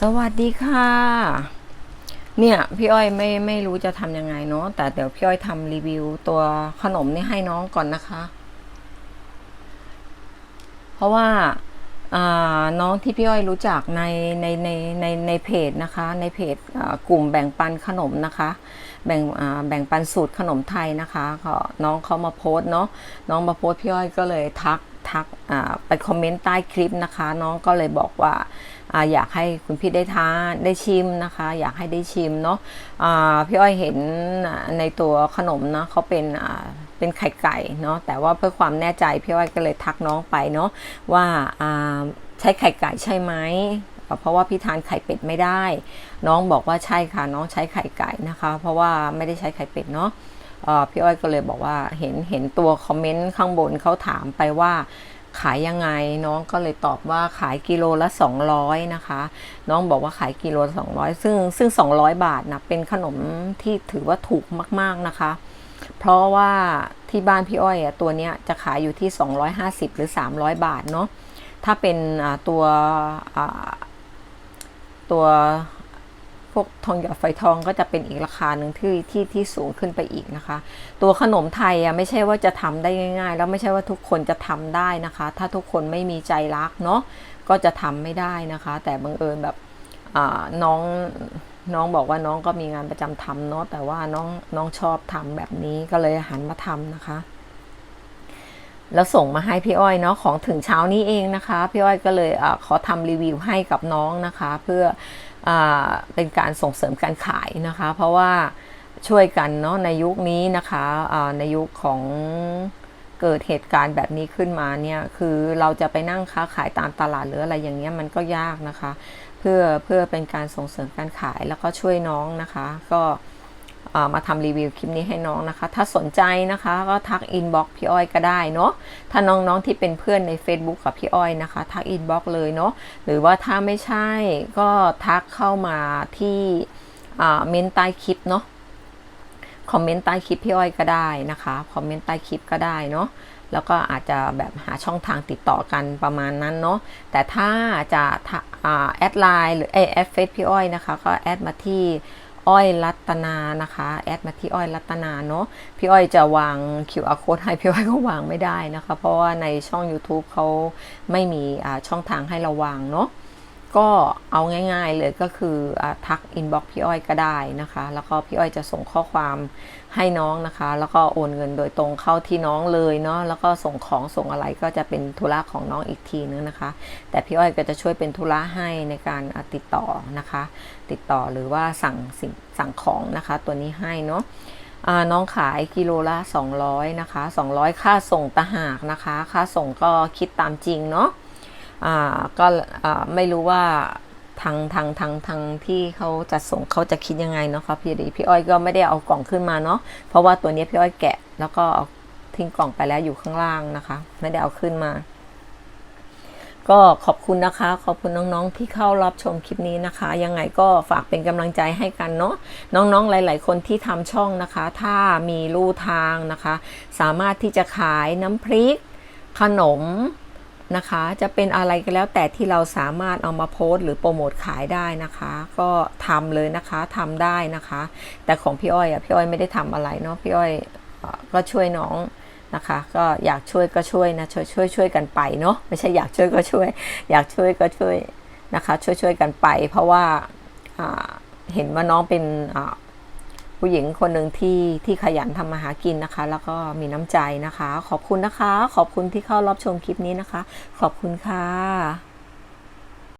สวัสดีค่ะ เนี่ยพี่อ้อยไม่ไม่รู้จะทำยังไงเนาะแต่เดี๋ยวพี่อ้อยทำรีวิวตัวขนมนี่ให้น้องก่อนนะคะ เพราะว่าน้องที่พี่อ้อยรู้จักในในในในในเพจนะคะ ในเพจกลุ่มแบ่งปันขนมนะคะ แบ่งแบ่งปันสูตรขนมไทยนะคะน้องเขามาโพสเนาะน้องมาโพสพี่อ้อยก็เลยทัก ทักไปคอมเมนต์ใต้คลิปนะคะ น้องก็เลยบอกว่าออยากให้คุณพี่ได้ทานได้ชิมนะคะ อยากให้ได้ชิมเนาะอ่าพี่อ้อยเห็นในตัวขนมนะเขาเป็นเป็นไข่ไก่เนาะแต่ว่าเพื่อความแน่ใจพี่อ้อยก็เลยทักน้องไปเนาะว่าใช้ไข่ไก่ใช่ไหมเพราะว่าพี่ทานไข่เป็ดไม่ได้ น้องบอกว่าใช่ค่ะน้องใช้ไข่ไก่นะคะ เพราะว่าไม่ได้ใช้ไข่เป็ดเนาะ พี่อ้อยก็เลยบอกว่าเห็นเห็นตัวคอมเมนต์ข้างบนเขาถามไปว่าขายยังไงน้องก็เลยตอบว่าขายกิโลละ 200 นะคะ น้องบอกว่าขายกิโลละ200 ซึ่งซึ่ง 200 บาทนะเป็นขนมที่ถือว่าถูกมาก ๆนะคะ เพราะว่าที่บ้านพี่อ้อยอะตัวเนี้ยจะขายอยู่ที่ 250 หรือ 300 บาทเนาะถ้าเป็นตัวตัว พวกทองหยอดไฟทองก็จะเป็นอีกราคาหนึ่งที่ที่ที่สูงขึ้นไปอีกนะคะ ตัวขนมไทยอะไม่ใช่ว่าจะทำได้ง่าย ๆ แล้วไม่ใช่ว่าทุกคนจะทำได้นะคะ ถ้าทุกคนไม่มีใจรักเนาะก็จะทำไม่ได้นะคะ แต่บังเอิญแบบอ่าน้องน้องบอกว่าน้องก็มีงานประจำทำเนาะแต่ว่าน้องน้องชอบทำแบบนี้ก็เลยหันมาทำนะคะ แล้วส่งมาให้พี่อ้อยเนาะของถึงเช้านี้เองนะคะ พี่อ้อยก็เลยอขอทำรีวิวให้กับน้องนะคะ เพื่อ เป็นการส่งเสริมการขายนะคะ เพราะว่าช่วยกันเนาะในยุคนี้นะคะในยุคของเกิดเหตุการณ์แบบนี้ขึ้นมาเนี่ยคือเราจะไปนั่งค้าขายตามตลาดหรืออะไรอย่างเงี้ยมันก็ยากนะคะ เพื่อเพื่อเป็นการส่งเสริมการขายแล้วก็ช่วยน้องนะคะ ก็ มาทำรีวิวคลิปนี้ให้น้องนะคะ ถ้าสนใจนะคะก็ทักอินบ็อกพี่อ้อยก็ได้เนาะถ้าน้องๆที่เป็นเพื่อนใน Facebook กับพี่อ้อยนะคะ ทักอินบ็อกเลยเนาะหรือว่าถ้าไม่ใช่ก็ทักเข้ามาที่เมนต์ใต้คลิปเนาะคอมเมนต์ใต้คลิปพี่อ้อยก็ได้นะคะคอมเมนต์ใต้คลิปก็ได้เนาะแล้วก็อาจจะแบบหาช่องทางติดต่อกันประมาณนั้นเนาะแต่ถ้าจะทักแอดไลน์หรือเอแอดเฟซพี่อ้อยนะคะ ก็แอดมาที่ อ้อยรัตนานะคะแอดมาที่อ้อยรัตนาเนาะพี่อ้อยจะวาง QR code ให้พี่อ้อยก็วางไม่ได้นะคะ เพราะว่าในช่อง YouTube เขาไม่มีอ่าช่องทางให้เราวางเนาะ ก็เอาง่าย ๆเลยก็คือทักอินบ็อกพี่อ้อยก็ได้นะคะ แล้วก็พี่อ้อยจะส่งข้อความให้น้องนะคะ แล้วก็โอนเงินโดยตรงเข้าที่น้องเลยเนาะแล้วก็ส่งของส่งอะไรก็จะเป็นธุระของน้องอีกทีนึงนะคะ แต่พี่อ้อยก็จะช่วยเป็นธุระให้ในการติดต่อนะคะ ติดต่อหรือว่าสั่งสิ่งสั่งของนะคะ ตัวนี้ให้เนาะน้องขายกิโลละ 200 นะคะ 200 ค่าส่งตะหากนะคะ ค่าส่งก็คิดตามจริงเนาะ ก็ไม่รู้ว่าทางทางทางทางที่เขาจะส่งเขาจะคิดยังไงเนาะครับพี่ดีพี่อ้อยก็ไม่ได้เอากล่องขึ้นมาเนาะเพราะว่าตัวนี้พี่อ้อยแกะ แล้วก็เอาทิ้งกล่องไปแล้วอยู่ข้างล่างนะคะ ไม่ได้เอาขึ้นมา ก็ขอบคุณนะคะ ขอบคุณน้องๆที่เข้ารับชมคลิปนี้นะคะ ยังไงก็ฝากเป็นกำลังใจให้กันเนาะน้องๆหลาย ๆ คนที่ทำช่องนะคะ ถ้ามีลู่ทางนะคะ สามารถที่จะขายน้ำพริก ขนม นะคะ จะเป็นอะไรก็แล้วแต่ที่เราสามารถเอามาโพสต์หรือโปรโมทขายได้นะคะ ก็ทำเลยนะคะทำได้นะคะ แต่ของพี่อ้อยอะพี่อ้อยไม่ได้ทำอะไรเนาะพี่อ้อยอก็ช่วยน้องนะคะ ก็อยากช่วยก็ช่วยนะช่วยช่วยช่วยกันไปเนาะไม่ใช่อยากช่วยก็ช่วย อยากช่วยก็ช่วยนะคะ ช่วยช่วยกันไป เพราะว่าเห็นว่าน้องเป็น ผู้หญิงคนหนึ่งที่ที่ขยันทำมาหากินนะคะ แล้วก็มีน้ำใจนะคะ ขอบคุณนะคะ ขอบคุณที่เข้ารับชมคลิปนี้นะคะ ขอบคุณค่ะ